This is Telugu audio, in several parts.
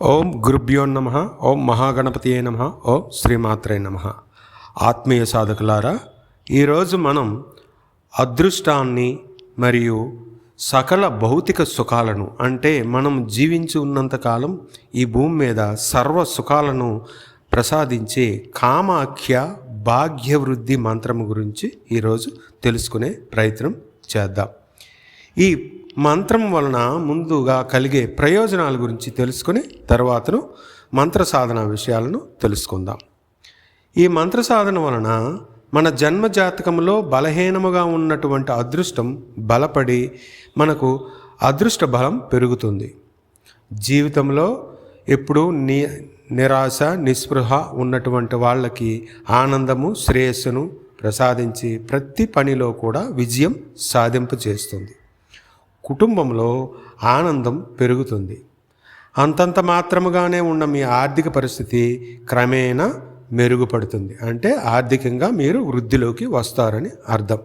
ఓం గురుభ్యో నమ ఓం మహాగణపతియే నమ ఓం శ్రీమాత్రే నమ. ఆత్మీయ సాధకులారా ఈరోజు మనం అదృష్టాన్ని మరియు సకల భౌతిక సుఖాలను అంటే మనం జీవించి ఉన్నంతకాలం ఈ భూమి మీద సర్వ సుఖాలను ప్రసాదించే కామాఖ్య భాగ్యవృద్ధి మంత్రం గురించి ఈరోజు తెలుసుకునే ప్రయత్నం చేద్దాం. ఈ మంత్రం వలన ముందుగా కలిగే ప్రయోజనాల గురించి తెలుసుకుని తర్వాతను మంత్ర సాధన విషయాలను తెలుసుకుందాం. ఈ మంత్ర సాధన వలన మన జన్మ జాతకంలో బలహీనముగా ఉన్నటువంటి అదృష్టం బలపడి మనకు అదృష్ట బలం పెరుగుతుంది. జీవితంలో ఎప్పుడూ ని నిరాశ నిస్పృహ ఉన్నటువంటి వాళ్ళకి ఆనందము శ్రేయస్సును ప్రసాదించి ప్రతి పనిలో కూడా విజయం సాధింపు చేస్తుంది కుటుంబంలో ఆనందం పెరుగుతుంది. అంతంత మాత్రముగానే ఉన్న మీ ఆర్థిక పరిస్థితి క్రమేణా మెరుగుపడుతుంది. అంటే ఆర్థికంగా మీరు వృద్ధిలోకి వస్తారని అర్థం.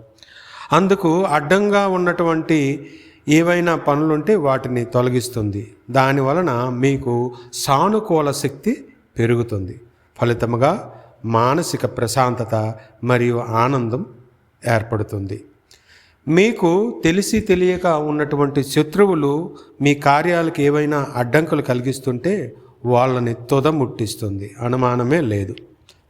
అందుకు అడ్డంగా ఉన్నటువంటి ఏవైనా పనులుంటే వాటిని తొలగిస్తుంది. దాని వలన మీకు సానుకూల శక్తి పెరుగుతుంది. ఫలితముగా మానసిక ప్రశాంతత మరియు ఆనందం ఏర్పడుతుంది. మీకు తెలిసి తెలియక ఉన్నటువంటి శత్రువులు మీ కార్యాలకు ఏవైనా అడ్డంకులు కలిగిస్తుంటే వాళ్ళని తుదముట్టిస్తుంది అనుమానమే లేదు.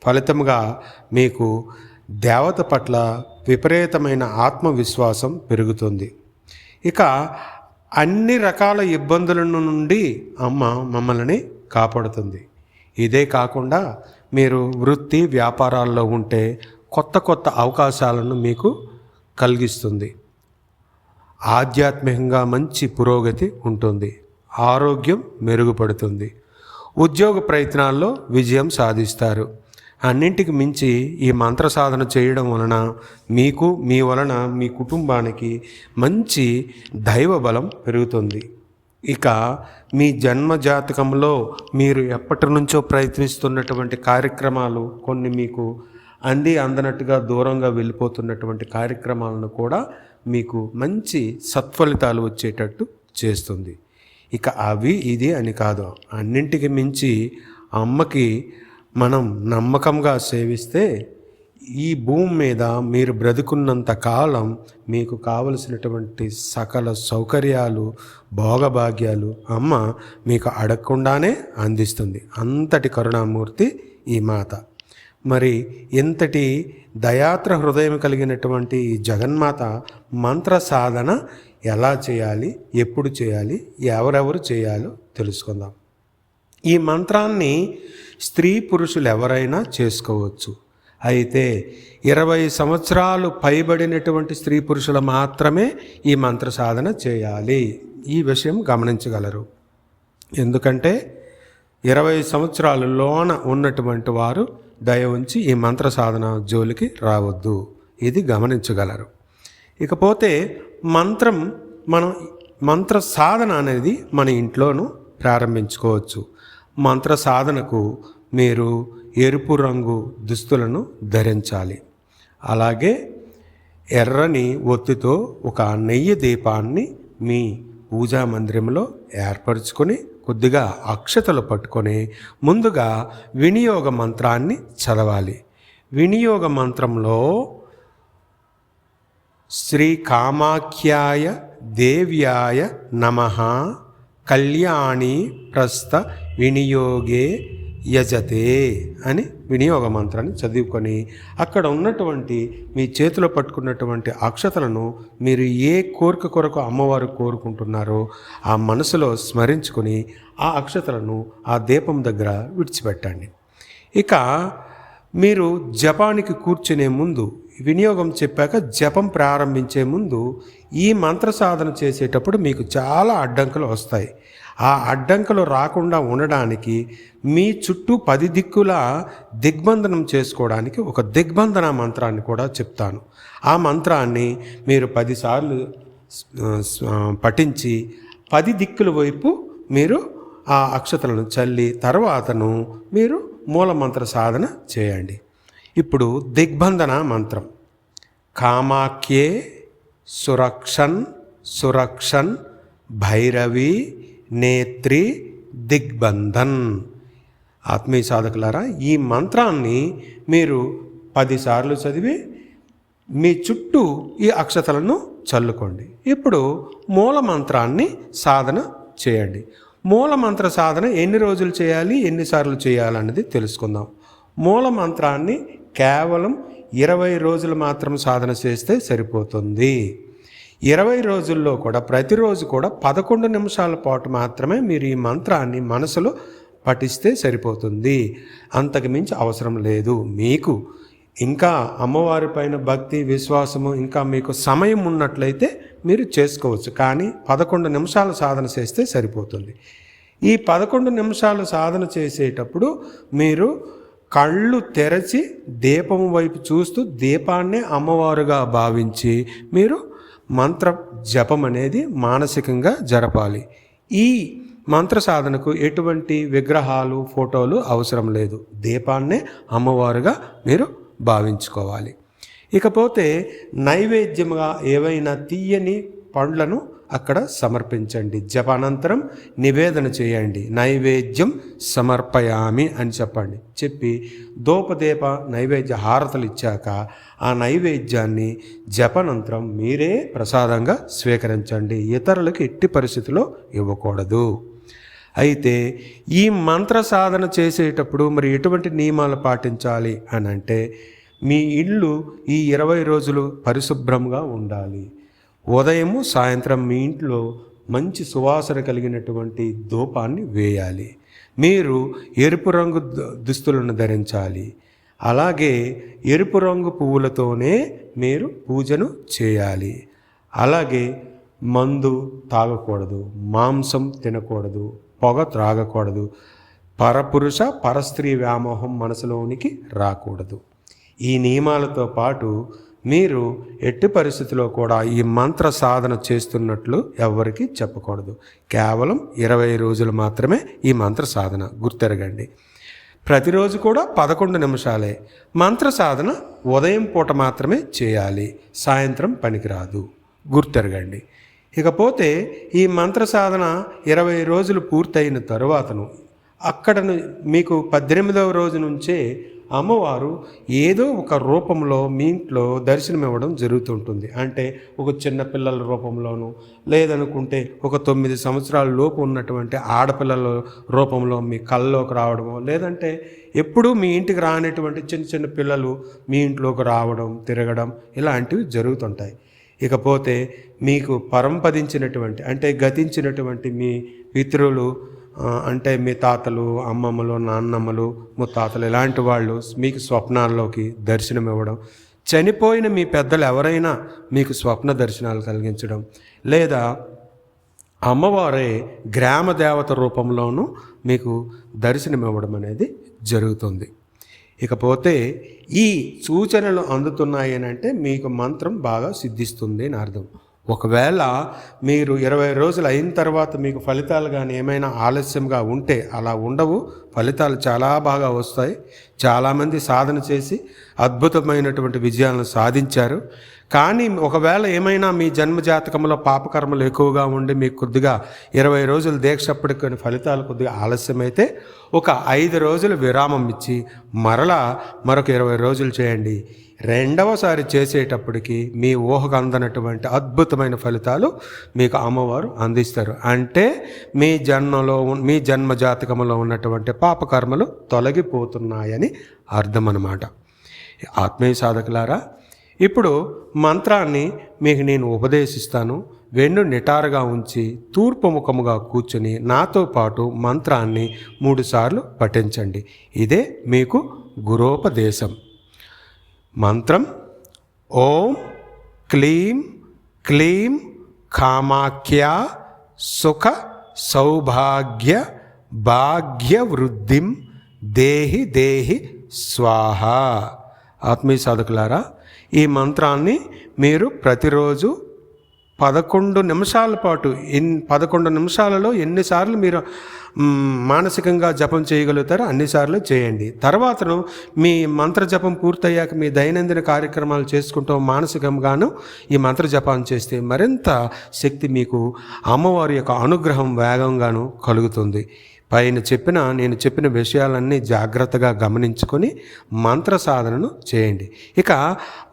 ఫలితంగా మీకు దేవత పట్ల విపరీతమైన ఆత్మవిశ్వాసం పెరుగుతుంది. ఇక అన్ని రకాల ఇబ్బందుల నుండి అమ్మ మమ్మల్ని కాపాడుతుంది. ఇదే కాకుండా మీరు వృత్తి వ్యాపారాల్లో ఉంటే కొత్త కొత్త అవకాశాలను మీకు కలిగిస్తుంది. ఆధ్యాత్మికంగా మంచి పురోగతి ఉంటుంది. ఆరోగ్యం మెరుగుపడుతుంది. ఉద్యోగ ప్రయత్నాల్లో విజయం సాధిస్తారు. అన్నింటికి మించి ఈ మంత్ర సాధన చేయడం వలన మీకు మీ వలన మీ కుటుంబానికి మంచి దైవ బలం పెరుగుతుంది. ఇక మీ జన్మ జాతకంలో మీరు ఎప్పటి నుంచో ప్రయత్నిస్తున్నటువంటి కార్యక్రమాలు కొన్ని మీకు అంది అందనట్టుగా దూరంగా వెళ్ళిపోతున్నటువంటి కార్యక్రమాలను కూడా మీకు మంచి సత్ఫలితాలు వచ్చేటట్టు చేస్తుంది. ఇక అవి ఇది అని కాదు. అన్నింటికి మించి అమ్మకి మనం నమ్మకంగా సేవిస్తే ఈ భూమి మీద మీరు బ్రతుకున్నంత కాలం మీకు కావలసినటువంటి సకల సౌకర్యాలు భోగభాగ్యాలు అమ్మ మీకు అడగకుండానే అందిస్తుంది. అంతటి కరుణామూర్తి ఈ మాత. మరి ఇంతటి దయాత్ర హృదయం కలిగినటువంటి ఈ జగన్మాత మంత్ర సాధన ఎలా చేయాలి ఎప్పుడు చేయాలి ఎవరెవరు చేయాలో తెలుసుకుందాం. ఈ మంత్రాన్ని స్త్రీ పురుషులు ఎవరైనా చేసుకోవచ్చు. అయితే ఇరవై సంవత్సరాలు పైబడినటువంటి స్త్రీ పురుషులు మాత్రమే ఈ మంత్ర సాధన చేయాలి. ఈ విషయం గమనించగలరు. ఎందుకంటే ఇరవై సంవత్సరాలు లోన ఉన్నటువంటి వారు దయ ఉంచి ఈ మంత్ర సాధన జోలికి రావద్దు. ఇది గమనించగలరు. ఇకపోతే మంత్రం మనం మంత్ర సాధన అనేది మన ఇంట్లోనూ ప్రారంభించుకోవచ్చు. మంత్ర సాధనకు మీరు ఎరుపు రంగు దుస్తులను ధరించాలి. అలాగే ఎర్రని ఒత్తితో ఒక నెయ్యి దీపాన్ని మీ పూజా మందిరంలో ఏర్పరచుకొని కొద్దిగా అక్షతలు పట్టుకొని ముందుగా వినియోగ మంత్రాన్ని చదవాలి. వినియోగ మంత్రంలో శ్రీ కామాఖ్యాయ దేవ్యాయ నమ కళ్యాణి ప్రస్త వినియోగే యజతే అని వినియోగ మంత్రాన్ని చదువుకొని అక్కడ ఉన్నటువంటి మీ చేతిలో పట్టుకున్నటువంటి అక్షతలను మీరు ఏ కోరిక కొరకు అమ్మవారు కోరుకుంటున్నారో ఆ మనసులో స్మరించుకొని ఆ అక్షతలను ఆ దీపం దగ్గర విడిచిపెట్టండి. ఇక మీరు జపానికి కూర్చునే ముందు వినియోగం చెప్పాక జపం ప్రారంభించే ముందు ఈ మంత్ర సాధన చేసేటప్పుడు మీకు చాలా అడ్డంకులు వస్తాయి. ఆ అడ్డంకులు రాకుండా ఉండడానికి మీ చుట్టూ పది దిక్కుల దిగ్బంధనం చేసుకోవడానికి ఒక దిగ్బంధన మంత్రాన్ని కూడా చెప్తాను. ఆ మంత్రాన్ని మీరు పదిసార్లు పఠించి పది దిక్కుల వైపు మీరు ఆ అక్షతలను చల్లి తర్వాతను మీరు మూలమంత్ర సాధన చేయండి. ఇప్పుడు దిగ్బంధన మంత్రం. కామాఖ్యే సురక్షన్ సురక్షన్ భైరవి నేత్రి దిగ్బంధన్. ఆత్మీయ సాధకులారా ఈ మంత్రాన్ని మీరు పదిసార్లు చదివి మీ చుట్టూ ఈ అక్షతలను చల్లుకోండి. ఇప్పుడు మూల మంత్రాన్ని సాధన చేయండి. మూల మంత్ర సాధన ఎన్ని రోజులు చేయాలి ఎన్నిసార్లు చేయాలన్నది తెలుసుకుందాం. మూల మంత్రాన్ని కేవలం ఇరవై రోజులు మాత్రం సాధన చేస్తే సరిపోతుంది. ఇరవై రోజుల్లో కూడా ప్రతిరోజు కూడా పదకొండు నిమిషాల పాటు మాత్రమే మీరు ఈ మంత్రాన్ని మనసులో పఠిస్తే సరిపోతుంది. అంతకు మించి అవసరం లేదు. మీకు ఇంకా అమ్మవారి పైన భక్తి విశ్వాసము ఇంకా మీకు సమయం ఉన్నట్లయితే మీరు చేసుకోవచ్చు. కానీ పదకొండు నిమిషాల సాధన చేస్తే సరిపోతుంది. ఈ పదకొండు నిమిషాలు సాధన చేసేటప్పుడు మీరు కళ్ళు తెరచి దీపం వైపు చూస్తూ దీపాన్నే అమ్మవారుగా భావించి మీరు మంత్ర జపం అనేది మానసికంగా జరపాలి. ఈ మంత్ర సాధనకు ఎటువంటి విగ్రహాలు ఫోటోలు అవసరం లేదు. దీపాన్నే అమ్మవారుగా మీరు భావించుకోవాలి. ఇకపోతే నైవేద్యముగా ఏవైనా తీయని పండ్లను అక్కడ సమర్పించండి. జపానంతరం నివేదన చేయండి. నైవేద్యం సమర్పయామి అని చెప్పండి. చెప్పి దోపదేప నైవేద్య హారతలు ఇచ్చాక ఆ నైవేద్యాన్ని జపనంతరం మీరే ప్రసాదంగా స్వీకరించండి. ఇతరులకు ఎట్టి పరిస్థితిలో ఇవ్వకూడదు. అయితే ఈ మంత్ర సాధన చేసేటప్పుడు మరి ఎటువంటి నియమాలు పాటించాలి అని అంటే మీ ఇల్లు ఈ ఇరవై రోజులు పరిశుభ్రంగా ఉండాలి. ఉదయము సాయంత్రం మీ ఇంట్లో మంచి సువాసన కలిగినటువంటి ధూపాన్ని వేయాలి. మీరు ఎరుపు రంగు దు- దుస్తులను ధరించాలి. అలాగే ఎరుపు రంగు పువ్వులతోనే మీరు పూజను చేయాలి. అలాగే మందు తాగకూడదు మాంసం తినకూడదు పొగ త్రాగకూడదు పరపురుష పరస్త్రీ వ్యామోహం మనసులోనికి రాకూడదు. ఈ నియమాలతో పాటు మీరు ఎట్టి పరిస్థితిలో కూడా ఈ మంత్ర సాధన చేస్తున్నట్లు ఎవరికి చెప్పకూడదు. కేవలం ఇరవై రోజులు మాత్రమే ఈ మంత్ర సాధన గుర్తెరగండి. ప్రతిరోజు కూడా పదకొండు నిమిషాలే మంత్ర సాధన ఉదయం పూట మాత్రమే చేయాలి. సాయంత్రం పనికిరాదు. గుర్తెరగండి. ఇకపోతే ఈ మంత్ర సాధన ఇరవై రోజులు పూర్తయిన తరువాతను అక్కడను మీకు పద్దెనిమిదవ రోజు నుంచే అమ్మవారు ఏదో ఒక రూపంలో మీ ఇంట్లో దర్శనం ఇవ్వడం జరుగుతుంటుంది. అంటే ఒక చిన్న పిల్లల రూపంలోనూ లేదనుకుంటే ఒక తొమ్మిది సంవత్సరాల లోపు ఉన్నటువంటి ఆడపిల్లల రూపంలో మీ కళ్ళలోకి రావడమో లేదంటే ఎప్పుడూ మీ ఇంటికి రానటువంటి చిన్న చిన్న పిల్లలు మీ ఇంట్లోకి రావడం తిరగడం ఇలాంటివి జరుగుతుంటాయి. ఇకపోతే మీకు పరంపదించినటువంటి అంటే గతించినటువంటి మీ పితృలు అంటే మీ తాతలు అమ్మమ్మలు నాన్నమ్మలు ముత్తాతలు ఇలాంటి వాళ్ళు మీకు స్వప్నాల్లోకి దర్శనం ఇవ్వడం చనిపోయిన మీ పెద్దలు ఎవరైనా మీకు స్వప్న దర్శనాలు కలిగించడం లేదా అమ్మవారే గ్రామ దేవత రూపంలోనూ మీకు దర్శనం ఇవ్వడం అనేది జరుగుతుంది. ఇకపోతే ఈ సూచనలు అందుతున్నాయి అని అంటే మీకు మంత్రం బాగా సిద్ధిస్తుంది అని అర్థం. ఒకవేళ మీరు ఇరవై రోజులు అయిన తర్వాత మీకు ఫలితాలు కానీ ఏమైనా ఆలస్యంగా ఉంటే అలా ఉండవు. ఫలితాలు చాలా బాగా వస్తాయి. చాలామంది సాధన చేసి అద్భుతమైనటువంటి విజయాలను సాధించారు. కానీ ఒకవేళ ఏమైనా మీ జన్మ జాతకంలో పాపకర్మలు ఎక్కువగా ఉండి మీకు కొద్దిగా ఇరవై రోజులు దీక్షప్పటికి కొన్ని ఫలితాలు కొద్దిగా ఆలస్యమైతే ఒక ఐదు రోజులు విరామం ఇచ్చి మరలా మరొక ఇరవై రోజులు చేయండి. రెండవసారి చేసేటప్పటికి మీ ఊహకు అందనటువంటి అద్భుతమైన ఫలితాలు మీకు అమ్మవారు అందిస్తారు. అంటే మీ జన్మలో ఉన్- మీ జన్మ జాతకంలో ఉన్నటువంటి పాపకర్మలు తొలగిపోతున్నాయని అర్థం అనమాట ఆత్మీయ సాధకులారా ఇప్పుడు మంత్రాన్ని మీకు నేను ఉపదేశిస్తాను. వెన్ను నిటారుగా ఉంచి తూర్పు ముఖముగా కూర్చుని నాతో పాటు మంత్రాన్ని మూడుసార్లు పఠించండి. ఇదే మీకు గురోపదేశం. మంత్రం. ఓం క్లీం క్లీం కామాఖ్య సుఖ సౌభాగ్య భాగ్య వృద్ధిం దేహి దేహి స్వాహ. ఆత్మీయ సాధకులారా ఈ మంత్రాన్ని మీరు ప్రతిరోజు పదకొండు నిమిషాల పాటు ఎన్ పదకొండు నిమిషాలలో ఎన్నిసార్లు మీరు మానసికంగా జపం చేయగలుగుతారో అన్నిసార్లు చేయండి. తర్వాతను మీ మంత్ర జపం పూర్తయ్యాక మీ దైనందిన కార్యక్రమాలు చేసుకుంటూ మానసికంగాను ఈ మంత్ర జపాన్ని చేస్తే మరింత శక్తి మీకు అమ్మవారి యొక్క అనుగ్రహం వేగంగాను కలుగుతుంది. పైన చెప్పిన నేను చెప్పిన విషయాలన్నీ జాగ్రత్తగా గమనించుకొని మంత్ర సాధనను చేయండి. ఇక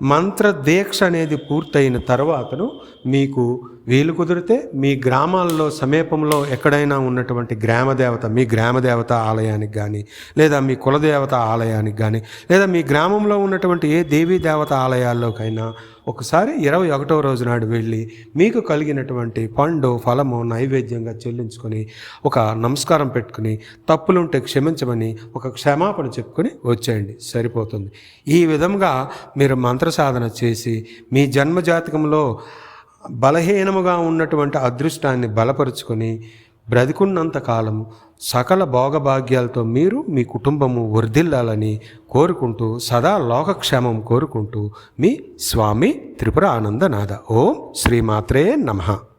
మంత్ర దీక్ష అనేది పూర్తయిన తర్వాతను మీకు వీలు కుదిరితే మీ గ్రామాల్లో సమీపంలో ఎక్కడైనా ఉన్నటువంటి గ్రామదేవత మీ గ్రామదేవత ఆలయానికి కానీ లేదా మీ కులదేవత ఆలయానికి కానీ లేదా మీ గ్రామంలో ఉన్నటువంటి ఏ దేవీ దేవత ఆలయాల్లోకైనా ఒకసారి ఇరవై ఒకటవ రోజు నాడు వెళ్ళి మీకు కలిగినటువంటి పండు ఫలము నైవేద్యంగా చెల్లించుకొని ఒక నమస్కారం పెట్టుకుని తప్పులుంటే క్షమించమని ఒక క్షమాపణ చెప్పుకొని వచ్చేయండి. సరిపోతుంది. ఈ విధంగా మీరు మంత్ర సాధన చేసి మీ జన్మజాతకంలో బలహీనముగా ఉన్నటువంటి అదృష్టాన్ని బలపరుచుకొని బ్రతికున్నంత కాలం సకల భోగభాగ్యాలతో మీరు మీ కుటుంబము వర్ధిల్లాలని కోరుకుంటూ సదా లోకక్షేమం కోరుకుంటూ మీ స్వామి త్రిపుర ఆనందనాథ ఓం శ్రీమాత్రే నమః.